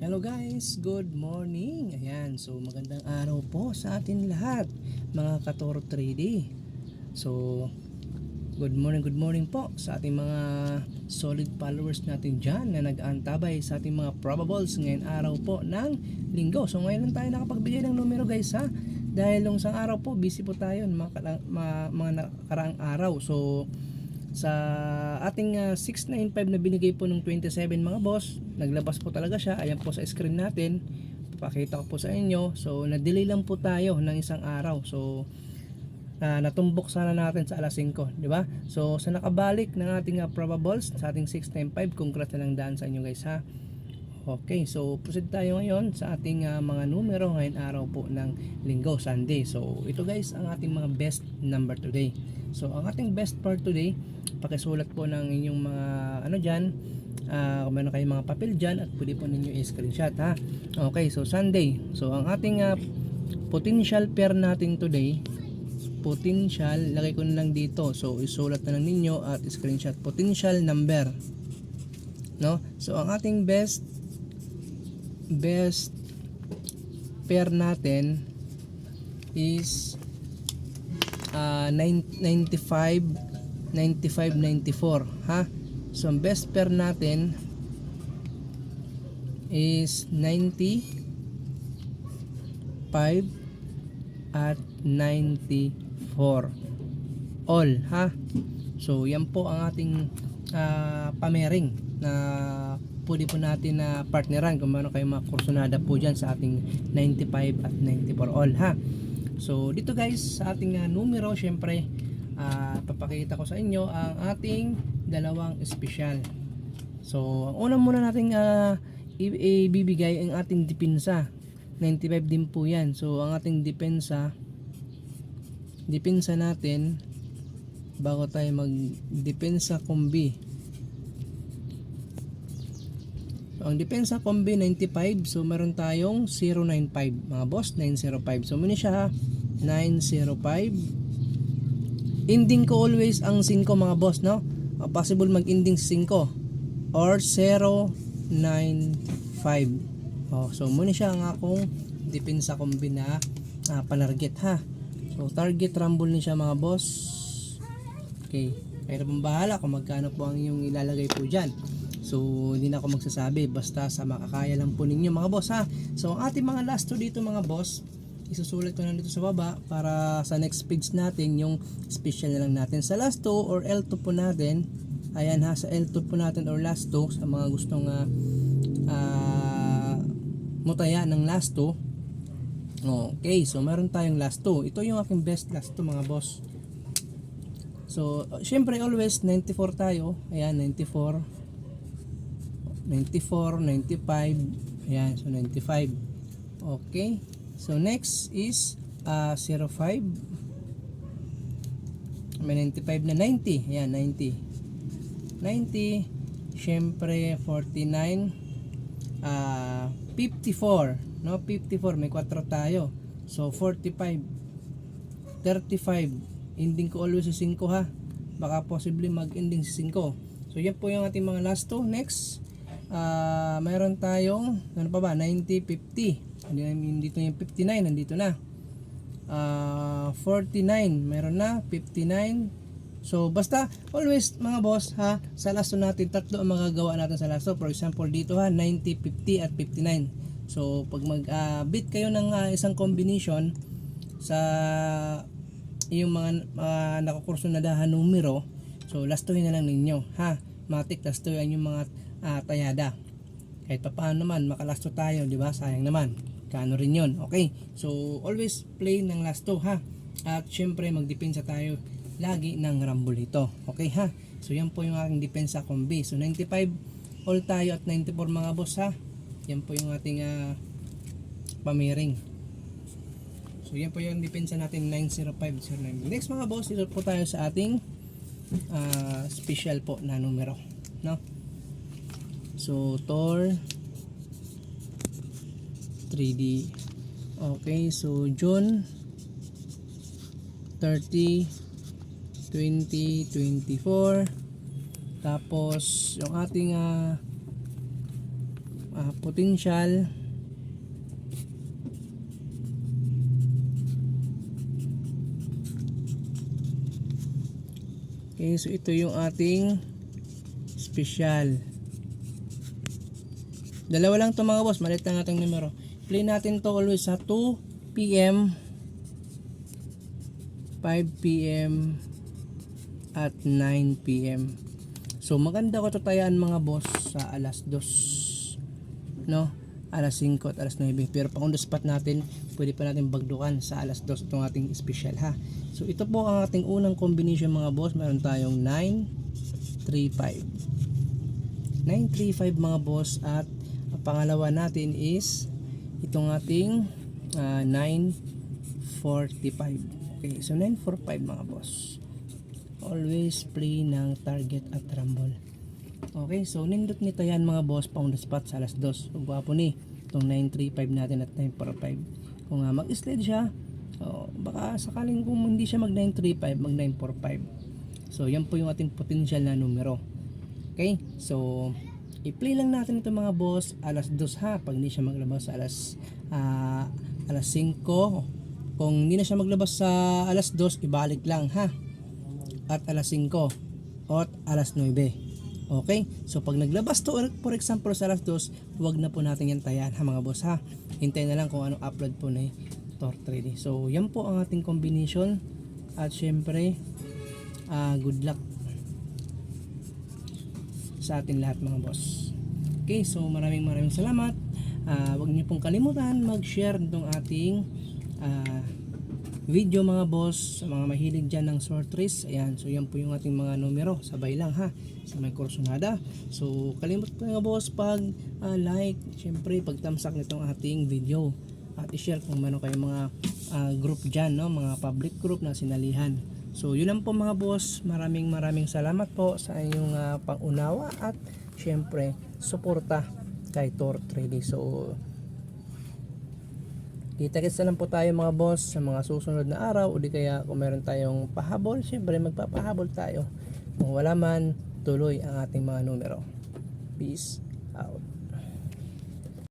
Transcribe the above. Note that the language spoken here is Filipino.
Hello guys, good morning. Ayan, so magandang araw po sa atin lahat, mga Katoro 3D. So, good morning, good morning po sa ating mga solid followers natin dyan na nag-aantabay sa ating mga probables ngayon araw po ng linggo. So, ngayon lang tayo nakapagbigay ng numero guys ha. Dahil nung isang araw po, busy po tayo mga, mga, mga nakaraang araw. So, sa ating ah, 695 na binigay po ng 27 mga boss naglabas po talaga siya. Ayan po sa screen natin. Papakita ko po sa inyo. So na-delay lang po tayo ng isang araw. So ah, natumbok sana natin sa alas 5 di ba? So sa nakabalik ng ating ah, probables sa ating 695 congrats na lang daan sa inyo guys ha Okay, so proceed tayo ngayon sa ating ah, mga numero ngayon araw po ng linggo, Sunday. So ito guys ang ating mga best number today. So ang ating best part today, pakisulat po ng inyong mga ano dyan, ah, kung meron kayong mga papel dyan at pwede po ninyo i-screenshot ha. Okay, so Sunday. So ang ating ah, potential pair natin today, potential, lagay ko na lang dito. So isulat na lang ninyo at screenshot potential number. No? So ang ating best best pair natin is uh, 95 95 94 ha? So ang best pair natin is 90 5 at 94 all ha? So yan po ang ating ah, pamering na pwede po natin na partneran kung meron kayong mga kursunada po dyan sa ating 95 at 94 all ha? So dito guys sa ating ah, numero syempre ah, papakita ko sa inyo ang ating dalawang espesyal. So ang una muna nating i- ibibigay ang ating dipinsa 95 din po yan. So ang ating depensa depensa natin bago tayo mag depensa kombi so, ang depensa kombi 95 so meron tayong 095 mga boss 905 so muna siya ha 905 ending ko always ang 5 mga boss no? Uh, possible mag ending 5 or 095 oh, so muna siya ang akong depensa kombi na ah, panarget ha? So target rumble ni siya mga boss. Okay. Na pong bahala kung magkano po ang inyong ilalagay po dyan. So, hindi na ako magsasabi. Basta sa makakaya lang po ninyo mga boss ha. So, ang ating mga last two dito mga boss, isusulat ko na dito sa baba para sa next page natin yung special na lang natin. Sa last two or L2 po natin, ayan ha, sa L2 po natin or last two, sa mga gustong uh, mutaya ng last two, Okay, so meron tayong last two. Ito yung aking best last two mga boss. So, uh, syempre always 94 tayo. Ayan, 94. 94, 95. Ayan, so 95. Okay. So next is uh, 05. May 95 na 90. Ayan, 90. 90. Syempre 49. Ah, 54. No, 54. May 4 tayo. So 45. 35 ending ko always sa 5 ha baka possibly mag ending sa 5 so yan po yung ating mga last two next ah mayroon tayong ano pa ba 90 50 Hindi- dito yung 59 nandito na. Ah 49 meron na 59 so basta always mga boss ha sa last two natin tatlo ang magagawa natin sa last two for example dito ha 90 50 at 59 so pag mag ah, bit kayo ng ah, isang combination sa yung mga uh, nakakurso na dahan numero so lastuhin na lang ninyo ha. Matik lastuhin yung mga ah, tayada. Kahit pa paano naman makalasto tayo di ba? Sayang naman. Kano rin yun? Okay. So always play ng lasto ha? At syempre magdepensa tayo lagi ng rumble ito okay ha? So yan po yung aking depensa kombi so 95 all tayo at 94 mga boss ha? Yan po yung ating ah, pamiring. So yan po yung depensa natin 90509. Next mga boss, ito po tayo sa ating ah, special po na numero, no? So Tor. 3D. Okay, so June. 30 2024 tapos yung ating ah, ah, potential. Okay, so ito yung ating special. Dalawa lang to mga boss, malit lang ating numero. Play natin to always sa 2 p.m. 5 p.m. at 9 p.m. So maganda ko to tayaan mga boss sa alas 2. No? Alas 5 at alas 9. Pero pang on spot natin, pwede pa natin bagdukan sa alas 2 itong ating special ha. So ito po ang ating unang combination mga boss. Meron tayong 9, 3, 5. 935 mga boss at ang pangalawa natin is itong ating ah, 945 okay so 945 mga boss. Always play ng target at rumble. Okay so nindot nito yan mga boss the spot sa alas 2 gwapo ni itong 935 natin at 945 kung nga mag-slide siya. Oh, baka sakaling kung hindi siya mag 935 mag 945 so yan po yung ating potential na numero. Okay? So, i-play lang natin ito mga boss alas 2 ha. Pag hindi siya maglabas alas ah, alas 5. Kung hindi na siya maglabas sa alas 2, ibalik lang ha. At alas 5 at alas 9. Okay? So, pag naglabas to, for example, sa alas 2, huwag na po natin yan tayan ha mga boss ha. Hintayin na lang kung anong upload po ni Tor 3D. So, yan po ang ating combination. At syempre, ah, good luck sa atin lahat mga boss. Okay, so maraming maraming salamat. Ah, huwag niyo pong kalimutan mag-share nitong ating ah, video mga boss sa mga mahilig dyan ng short race. Ayan, so yan po yung ating mga numero. Sabay lang ha, sa may kursonada. So kalimut po mga boss pag ah, like, syempre pag tamsak nitong ating video. At i-share kung meron kayong mga ah, group dyan, no? mga public group na sinalihan. So yun lang po mga boss. Maraming maraming salamat po sa inyong ah, pangunawa at syempre suporta kay Tor Trading. So kita-kits na lang po tayo mga boss sa mga susunod na araw o di kaya kung meron tayong pahabol, syempre magpapahabol tayo. Kung wala man, tuloy ang ating mga numero. Peace out.